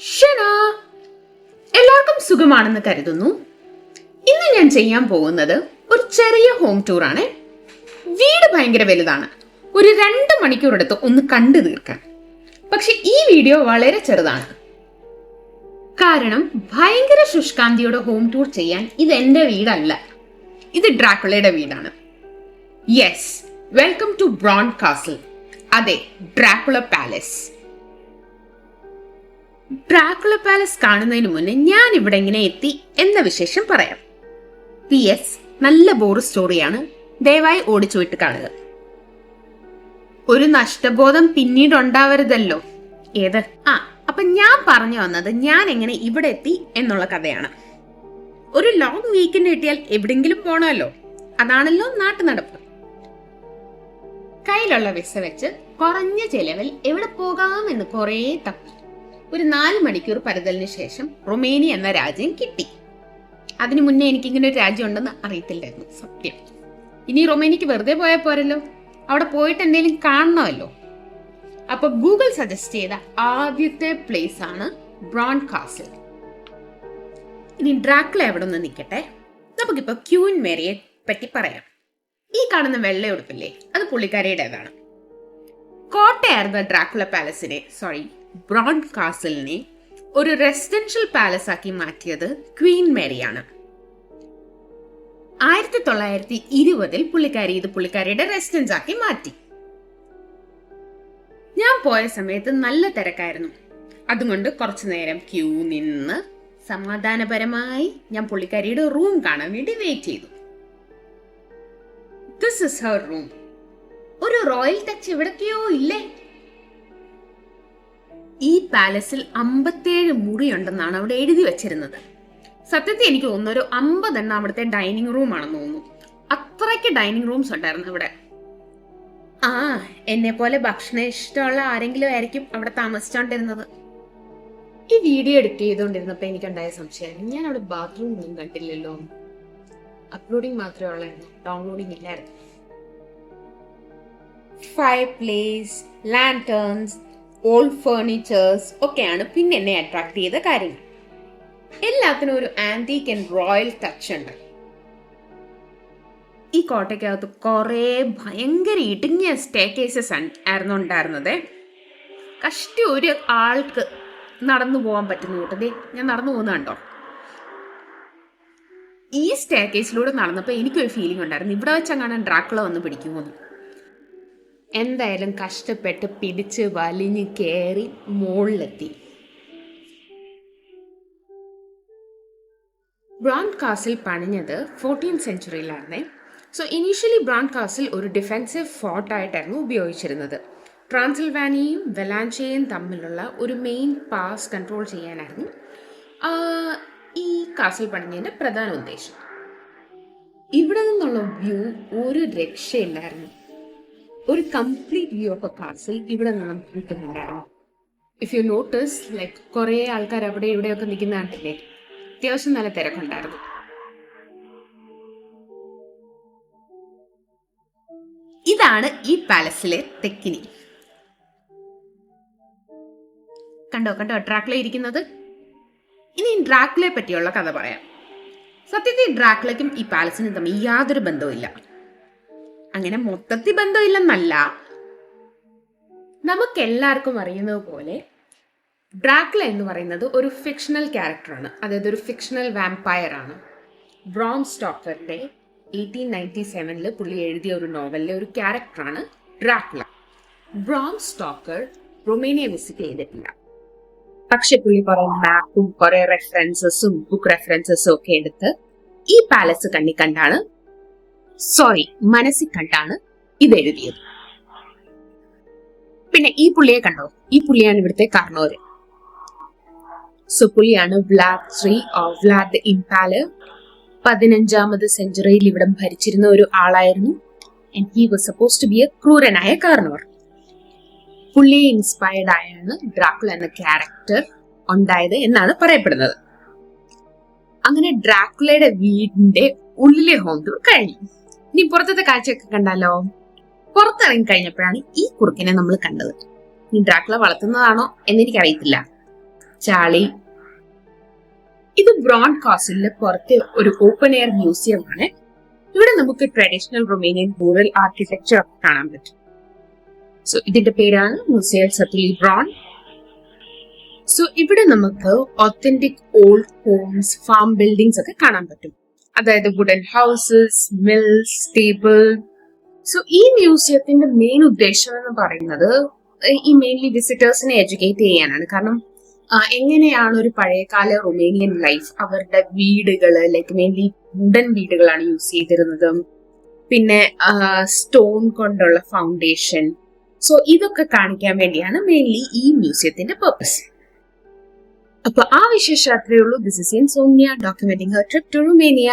ഷന എല്ലാവർക്കും സുഖമാണെന്ന് കരുതുന്നു. ഇന്ന് ഞാൻ ചെയ്യാൻ പോകുന്നത് ഒരു ചെറിയ ഹോം ടൂർ ആണ്. വീട് ഭയങ്കര വലുതാണ്. ഒരു രണ്ട് മണിക്കൂർ എടുത്ത് ഒന്ന് കണ്ടു തീർക്കാൻ. പക്ഷെ ഈ വീഡിയോ വളരെ ചെറുതാണ്. കാരണം ഭയങ്കര ശുഷ്കാന്തിയുടെ ഹോം ടൂർ ചെയ്യാൻ ഇത് എന്റെ വീടല്ല. ഇത് ഡ്രാക്കുളയുടെ വീടാണ്. Yes welcome to Bran castle അതെ ഡ്രാക്കുള പാലസ് ഡ്രാക്കുള പാലസ് കാണുന്നതിന് മുന്നേ ഞാൻ ഇവിടെ ഇങ്ങനെ എത്തി എന്ന വിശേഷം പറയാം. പി എസ് നല്ല ബോർ സ്റ്റോറിയാണ് ദയവായി ഓടിച്ചുവിട്ട് കാണുക ഒരു നഷ്ടബോധം പിന്നീട് ഉണ്ടാവരുതല്ലോ. ഏത്? ആ അപ്പൊ ഞാൻ പറഞ്ഞു വന്നത് ഞാൻ എങ്ങനെ ഇവിടെ എത്തി എന്നുള്ള കഥയാണ്. ഒരു ലോങ് വീക്കെൻഡ് കിട്ടിയാൽ എവിടെങ്കിലും പോണമല്ലോ. അതാണല്ലോ നാട്ടു നടപ്പ് കയ്യിലുള്ള വിസ വെച്ച് കുറഞ്ഞ ചെലവിൽ എവിടെ പോകാമെന്ന് കുറേ തപ്പി. ഒരു നാല് മണിക്കൂർ പരതലിന് ശേഷം റൊമേനിയ എന്ന രാജ്യം കിട്ടി. അതിനു മുന്നേ എനിക്ക് ഇങ്ങനെ ഒരു രാജ്യം ഉണ്ടെന്ന് അറിയത്തില്ലായിരുന്നു സത്യം. ഇനി റൊമേനിയക്ക് വെറുതെ പോയാൽ പോരല്ലോ? അവിടെ പോയിട്ട് എന്തെങ്കിലും കാണണമല്ലോ? അപ്പൊ ഗൂഗിൾ സജസ്റ്റ് ചെയ്ത ആദ്യത്തെ പ്ലേസ് ആണ് ബ്രോൺ കാസിൽ. ഇനി ഡ്രാക്കുള എവിടെ നിന്ന് നിൽക്കട്ടെ നമുക്കിപ്പോ ക്യൂൻ മേരിയെ പറ്റി പറയാം. ഈ കാണുന്ന വെള്ളയുടുപ്പില്ലേ? അത് പുള്ളിക്കാരിയുടേതാണ്. കോട്ടയായിരുന്ന ഡ്രാക്കുള പാലസിനെ സോറി ബ്രോൺ കാസലിനെ ഒരു റെസിഡൻഷ്യൽ പാലസ് ആക്കി മാറ്റിയത് ക്വീൻ മേരിയാണ്. ആയിരത്തി തൊള്ളായിരത്തി ഇരുപതിൽ പുള്ളിക്കാരി ഇത് പുള്ളിക്കാരിയുടെ റെസിഡൻസ് ആക്കി മാറ്റി. ഞാൻ പോയ സമയത്ത് നല്ല തിരക്കായിരുന്നു. അതുകൊണ്ട് കുറച്ചു നേരം ക്യൂ നിന്ന് സമാധാനപരമായി ഞാൻ പുള്ളിക്കാരിയുടെ റൂം കാണാൻ വേണ്ടി വെയിറ്റ് ചെയ്തു. This is her room royal touch എവിടൊക്കെയോ ഇല്ലേ? ഈ പാലസിൽ അമ്പത്തേഴ് മുറിയുണ്ടെന്നാണ് അവിടെ എഴുതി വെച്ചിരുന്നത്. സത്യത്തിൽ എനിക്ക് തോന്നുന്നു ഒരു അമ്പതെണ്ണം അവിടുത്തെ ഡൈനിങ് റൂം ആണെന്ന് തോന്നുന്നു. അത്രയ്ക്ക് ഡൈനിങ് റൂംസ് ഉണ്ടായിരുന്നു ഇവിടെ ആ എന്നെ പോലെ ഭക്ഷണം ഇഷ്ടമുള്ള ആരെങ്കിലും ആയിരിക്കും അവിടെ താമസിച്ചോണ്ടിരുന്നത്. ഈ വീഡിയോ എഡിറ്റ് ചെയ്തുകൊണ്ടിരുന്നപ്പോ എനിക്കുണ്ടായ സംശയമായിരുന്നു ഞാൻ അവിടെ ബാത്റൂം ഒന്നും കണ്ടില്ലല്ലോ. അപ്ലോഡിങ് മാത്രമേ ഉള്ളായിരുന്നു ഡൗൺലോഡിങ് ഇല്ലായിരുന്നു. Fire place lanterns old furnitures ഒക്കെയാണ് പിന്നെ എന്നെ അട്രാക്ട് ചെയ്ത കാര്യങ്ങൾ. എല്ലാത്തിനും ഒരു ആന്റീക്ക് ആൻഡ് റോയൽ ടച്ച് ഉണ്ട്. ഈ കോട്ടയ്ക്കകത്ത് കുറേ ഭയങ്കര ഇടുങ്ങിയ സ്റ്റേ കേസസ് ആയിരുന്നു ഉണ്ടായിരുന്നത്. കഷ്ടി ഒരു ആൾക്ക് നടന്നു പോകാൻ പറ്റുന്ന കൂട്ടതേ ഞാൻ നടന്നു പോകുന്ന കണ്ടോ? ഈ സ്റ്റേ കേസിലൂടെ നടന്നപ്പോൾ എനിക്കൊരു ഫീലിംഗ് ഉണ്ടായിരുന്നു. ഇവിടെ വെച്ചങ്ങാണ് ഡ്രാക്കുള വന്ന് പിടിക്കുമെന്ന് എന്തായാലും കഷ്ടപ്പെട്ട് പിടിച്ച് വലിഞ്ഞ് കയറി മുകളിലെത്തി ബ്രോൺ കാസിൽ പണിഞ്ഞത് ഫോർട്ടീൻ സെഞ്ചുറിയിലായിരുന്നേ സോ ഇനീഷ്യലി ബ്രോൺ കാസിൽ ഒരു ഡിഫെൻസീവ് ഫോർട്ടായിട്ടായിരുന്നു ഉപയോഗിച്ചിരുന്നത്. ട്രാൻസിൽവാനിയയും വെലാൻഷയും തമ്മിലുള്ള ഒരു മെയിൻ പാസ് കൺട്രോൾ ചെയ്യാനായിരുന്നു ഈ കാസിൽ പണിഞ്ഞതിന്റെ പ്രധാന ഉദ്ദേശം. ഇവിടെ നിന്നുള്ള വ്യൂ ഒരു രക്ഷയില്ലായിരുന്നു. ഒരു complete view of a parcel ഇവിടെ നിന്ന് കിട്ടുന്നുണ്ടായിരുന്നു ഇഫ് യു നോട്ടീസ് ലൈക്ക് കുറേ ആൾക്കാർ അവിടെ ഇവിടെയൊക്കെ നിൽക്കുന്ന അത്യാവശ്യം നല്ല തിരക്കുണ്ടായിരുന്നു. ഇതാണ് ഈ പാലസിലെ തെക്കിനി. കണ്ടോ കണ്ടോ ഡ്രാക്കുള ഇരിക്കുന്നത്? ഇനി ഡ്രാക്കുളയെ പറ്റിയുള്ള കഥ പറയാം. സത്യത്തിൽ ഡ്രാക്ലയ്ക്കും ഈ പാലസിനും തമ്മിൽ യാതൊരു ബന്ധവുമില്ല. അങ്ങനെ മൊത്തത്തിൽ ബന്ധമില്ലെന്നല്ല. നമുക്കെല്ലാവർക്കും അറിയുന്നത് പോലെ ഡ്രാക്ല എന്ന് പറയുന്നത് ഒരു ഫിക്ഷണൽ ക്യാരക്ടറാണ് അതായത് ഒരു ഫിക്ഷണൽ വാമ്പയർ ആണ്. ബ്രോം സ്റ്റോക്കറിന്റെ എയ്റ്റീൻ നയന്റി സെവനിൽ പുള്ളി എഴുതിയ ഒരു നോവലിലെ ഒരു ക്യാരക്ടറാണ് Dracula Bram Stoker Romania visit ചെയ്തിട്ടില്ല. പക്ഷെ പുള്ളി കുറെ മാപ്പും കുറെ റെഫറൻസസും ബുക്ക് റെഫറൻസസും ഒക്കെ എടുത്ത് ഈ പാലസ് കണ്ണി കണ്ടാണ് സോറി മനസ്സിൽ കണ്ടാണ് ഇത് എഴുതിയത്. പിന്നെ ഈ പുള്ളിയെ കണ്ടോ? ഈ പുള്ളിയാണ് ഇവിടുത്തെ കർണോര്. സോ പുള്ളിയാണ് Vlad three or Vlad the impaler പതിനഞ്ചാമത് സെഞ്ചുറിയിൽ ഇവിടം ഭരിച്ചിരുന്ന ഒരു ആളായിരുന്നു. And he was suppose to be a ക്രൂരനായ കാർണോർ പുള്ളിയെ ഇൻസ്പയർഡ് ആയാണ് ഡ്രാക്കുള എന്ന ക്യാരക്ടർ ഉണ്ടായത് എന്നാണ് പറയപ്പെടുന്നത്. അങ്ങനെ ഡ്രാക്കുളയുടെ വീടിന്റെ ഉള്ളിലെ ഹോം ടൂർ കഴിഞ്ഞു. ഇനി പുറത്തത്തെ കാഴ്ചയൊക്കെ കണ്ടാലോ? പുറത്തിറങ്ങി കഴിഞ്ഞപ്പോഴാണ് ഈ കുറുക്കിനെ നമ്മൾ കണ്ടത്. ഈ ഡ്രാക്കുള വളർത്തുന്നതാണോ എന്നെനിക്കറിയത്തില്ല ചാളി. ഇത് ബ്രോഡ് കാസ്റ്റിലെ പുറത്തെ ഒരു ഓപ്പൺ എയർ മ്യൂസിയം ആണ്. ഇവിടെ നമുക്ക് ട്രഡീഷണൽ റൊമേനിയൻ റൂറൽ ആർക്കിടെക്ചർ കാണാൻ പറ്റും. സോ ഇതിന്റെ പേരാണ് മ്യൂസിയം സത്തിലി ബ്രോൺ സോ ഇവിടെ നമുക്ക് authentic old homes farm buildings ഒക്കെ കാണാൻ പറ്റും. അതായത് wooden houses mills stable so ഈ മ്യൂസിയത്തിന്റെ മെയിൻ ഉദ്ദേശം എന്ന് പറയുന്നത് ഈ മെയിൻലി വിസിറ്റേഴ്സിനെ എഡ്യൂക്കേറ്റ് ചെയ്യാനാണ്. കാരണം എങ്ങനെയാണ് ഒരു പഴയകാല റൊമേനിയൻ ലൈഫ് അവരുടെ വീടുകൾ ലൈക്ക് മെയിൻലി വുഡൻ വീടുകളാണ് യൂസ് ചെയ്തിരുന്നത്. പിന്നെ സ്റ്റോൺ കൊണ്ടുള്ള ഫൗണ്ടേഷൻ സോ ഇതൊക്കെ കാണിക്കാൻ വേണ്ടിയാണ് മെയിൻലി ഈ മ്യൂസിയത്തിന്റെ പർപ്പസ് അപ്പൊ ആ വിശേഷം അത്രയേ ഉള്ളൂ. This is Soumya documenting her trip to Romania